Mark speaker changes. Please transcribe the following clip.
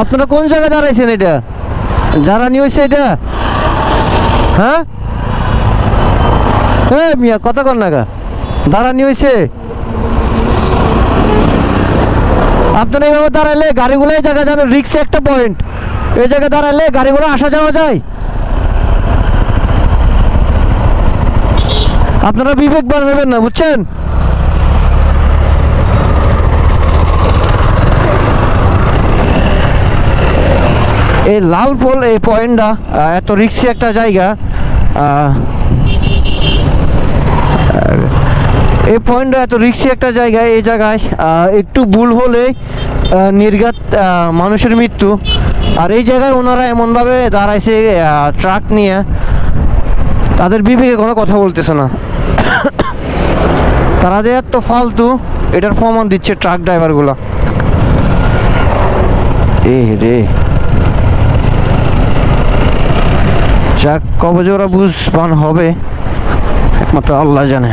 Speaker 1: আপনারা কোন জায়গায় দাঁড়াইছেন এটা? যারা নিয়ে হয়েছে এটা? হ্যাঁ? হ্যাঁ মিয়া, কথা কর না গা। দাঁড়ানি হয়েছে আপনারা এইভাবে দাঁড়াইলে গাড়িগুলো এই জায়গায় জানেন রিক্সে একটা পয়েন্ট। এই জায়গায় দাঁড়াইলে গাড়িগুলো আসা যাওয়া যায়। আপনারা বিবেক বাড়াবেন না, বুঝছেন? এই লাল পোল, এই পয়েন্টটা এত রিক্সি একটা জায়গা এই পয়েন্টটা এত রিক্সি একটা জায়গা, এই জায়গায় একটু ভুল হলে নির্ঘাত মানুষের মৃত্যু। আর এই জায়গায় ওনারা এমনভাবে দাঁড়াইছে ট্রাক নিয়ে। তাদের বিবেকে কোনো কথা বলতেছে না। তারা যে এত ফালতু, এটার প্রমাণ দিচ্ছে ট্রাক ড্রাইভারগুলো। এ রে। যাক কবে যে বুঝ বুঝবান হবে একমাত্র আল্লাহ জানে।